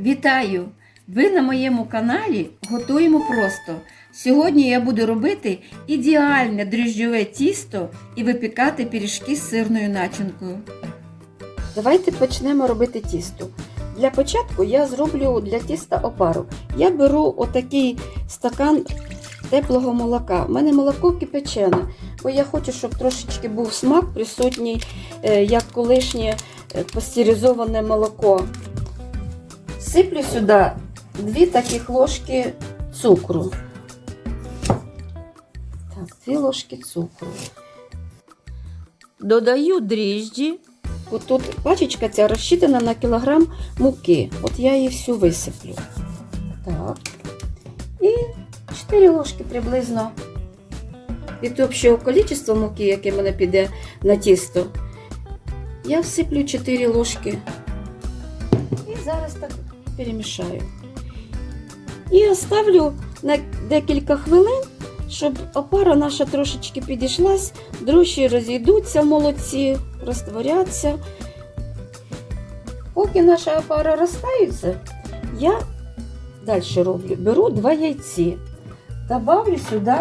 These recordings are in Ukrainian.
Вітаю! Ви на моєму каналі Готуємо просто. Сьогодні я буду робити ідеальне дріжджове тісто і випікати пиріжки з сирною начинкою. Давайте почнемо робити тісто. Для початку я зроблю для тіста опару. Я беру отакий стакан теплого молока. У мене молоко кипячене, бо я хочу, щоб трошечки був смак присутній, е, як колишнє е, пастеризоване молоко. Сиплю сюди дві таких ложки цукру. Так, дві ложки цукру. Додаю дріжджі. От тут пачечка ця розчитана на кілограм муки. От я її всю висиплю. Так. І 4 ложки приблизно від общого кількості муки, яке в мене піде на тісто. Я всиплю 4 ложки. Перемішаю. І оставлю на декілька хвилин, щоб опара наша трошечки підійшлась, дрожжі розійдуться в молоці, розтворяться. Поки наша опара розтаються, я далі роблю. Беру два яйці, добавлю сюди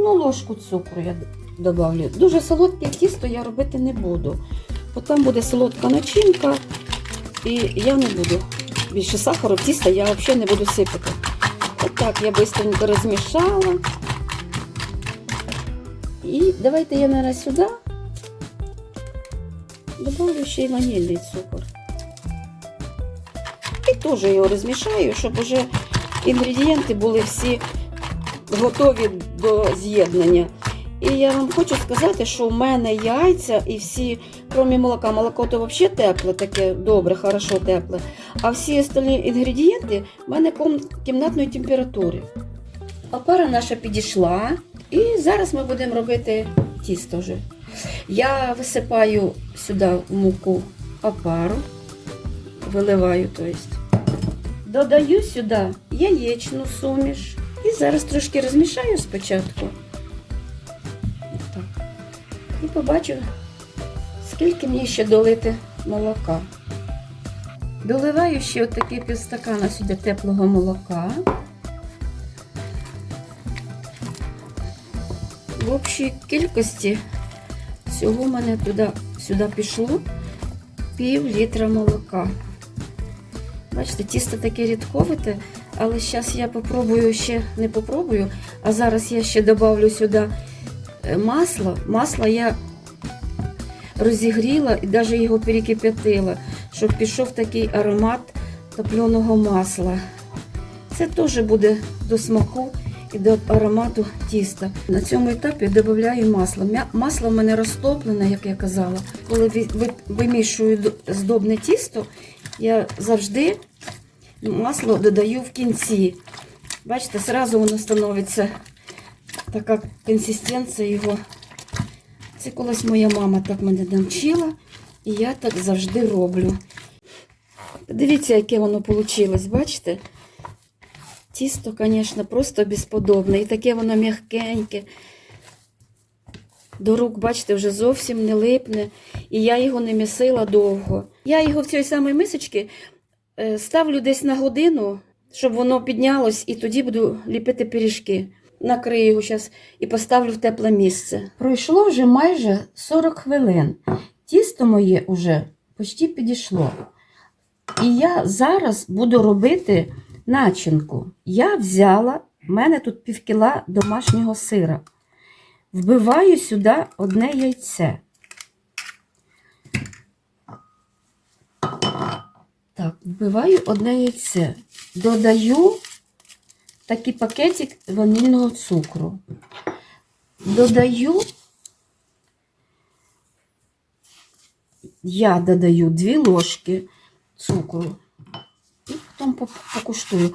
одну ложку цукру я добавлю. Дуже солодке тісто я робити не буду. Бо там буде солодка начинка, і я не буду. Більше сахару, тіста я взагалі не буду сипати. Отак я швидко розмішала. І давайте я зараз сюди добавлю ще й ванільний цукор. І теж його розмішаю, щоб уже інгредієнти були всі готові до з'єднання. І я вам хочу сказати, що в мене яйця і всі, крім молока, молоко то взагалі тепле, таке добре, хорошо тепле. А всі остальні інгредієнти в мене кімнатної температури. Опара наша підійшла, і зараз ми будемо робити тісто вже. Я висипаю сюди в муку опару, виливаю, то. Додаю сюди яєчну суміш. І зараз трошки розмішаю спочатку. Так. І побачу, скільки мені ще долити молока. Доливаю ще отакі півстакана сюди теплого молока. В общій кількості всього в мене туди, сюди пішло пів літра молока. Бачите, тісто таке рідковите, але зараз я попробую ще не попробую, а зараз я ще додавлю сюди е, масло. Масло я розігріла і навіть його перекип'ятила, щоб пішов такий аромат топленого масла. Це теж буде до смаку і до аромату тіста. На цьому етапі додаю масло. Масло в мене розтоплене, як я казала. Коли ви- ви- вимішую здобне тісто, я завжди масло додаю в кінці. Бачите, зразу воно становиться така консистенція його. Це колись моя мама так мене навчила, і я так завжди роблю. Подивіться, яке воно вийшло, бачите? Тісто, звісно, просто безподобне. І таке воно м'якеньке. До рук, бачите, вже зовсім не липне. І я його не місила довго. Я його в цій самій мисочці е, ставлю десь на годину, щоб воно піднялось, і тоді буду ліпити пиріжки. Накрию його зараз і поставлю в тепле місце. Пройшло вже майже 40 хвилин. Тісто моє вже почти підійшло. І я зараз буду робити начинку. Я взяла, в мене тут півкіла домашнього сира. Вбиваю сюди одне яйце. Так, вбиваю одне яйце. Додаю такий пакетик ванільного цукру. Додаю, я додаю дві ложки цукру. І потім покуштую.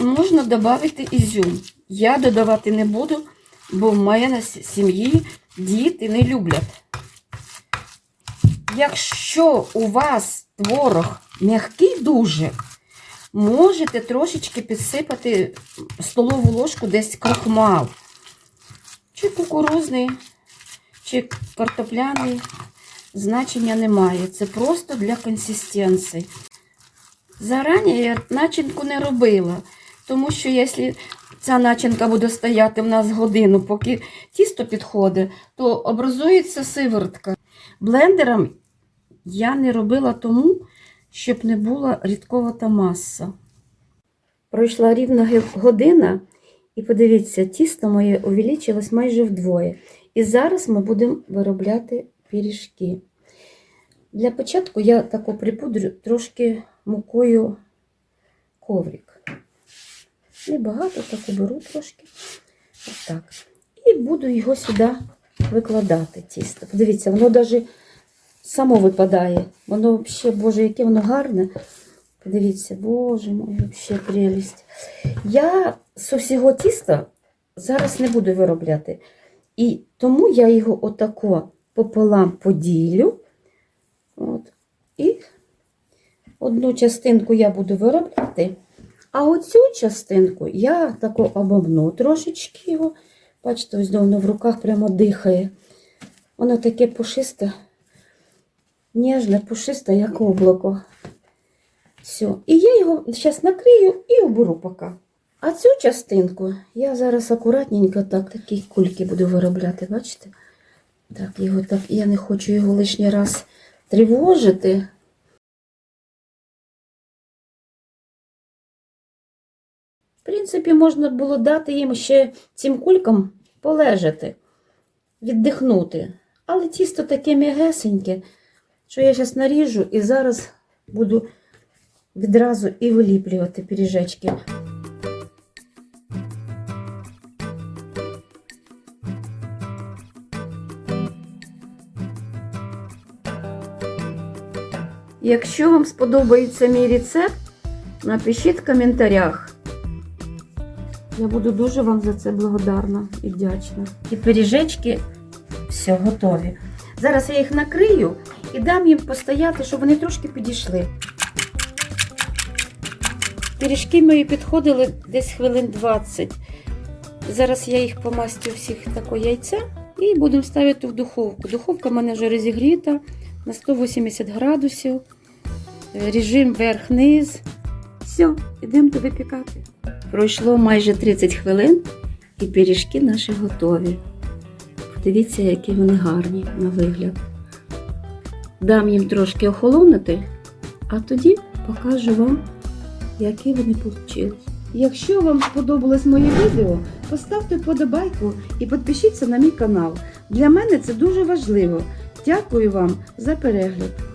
Можна додати ізюм. Я додавати не буду, бо в мене с- сім'ї діти не люблять. Якщо у вас творог м'який дуже, можете трошечки підсипати столову ложку десь крохмал. Чи кукурузний, чи картопляний. значення немає. Це просто для консистенції. Зарані я начинку не робила, тому що якщо ця начинка буде стояти в нас годину, поки тісто підходить, то образується сиворотка. Блендером я не робила тому, щоб не була рідковата маса. Пройшла рівно година, і подивіться, тісто моє увеличилось майже вдвоє. І зараз ми будемо виробляти пиріжки. Для початку я тако припудрю трошки мукою коврик. Небагато, так беру трошки. Отак. І буду його сюди викладати, тісто. Подивіться, воно навіть само випадає. Воно взагалі, боже, яке воно гарне. Подивіться, боже мой, взагалі прелість. Я з усього тіста зараз не буду виробляти. І тому я його отако пополам поділю. От. І одну частинку я буду виробляти, а оцю частинку я тако обомну трошечки його. Бачите, ось воно в руках прямо дихає. Воно таке пушисте, ніжне, пушисте, як облако. Все. І я його зараз накрию і уберу поки. А цю частинку я зараз акуратненько так, такі кульки буду виробляти, бачите? Так, його так, я не хочу його лишній раз тривожити. В принципі, можна було дати їм ще цим кулькам полежати, віддихнути. Але тісто таке м'ягесеньке, що я зараз наріжу і зараз буду відразу і виліплювати пиріжечки. Якщо вам сподобається мій рецепт, напишіть в коментарях. Я буду дуже вам за це благодарна і вдячна. І пиріжечки все готові. Зараз я їх накрию і дам їм постояти, щоб вони трошки підійшли. Пиріжки мої підходили десь хвилин 20. Зараз я їх помастю всіх тако яйця і будемо ставити в духовку. Духовка в мене вже розігріта на 180 градусів. Режим верх-низ. Все, йдемо випікати. Пройшло майже 30 хвилин і пиріжки наші готові. Подивіться, які вони гарні на вигляд. Дам їм трошки охолонути, а тоді покажу вам, які вони вийшли. Якщо вам сподобалось моє відео, поставте вподобайку і підпишіться на мій канал. Для мене це дуже важливо. Дякую вам за перегляд.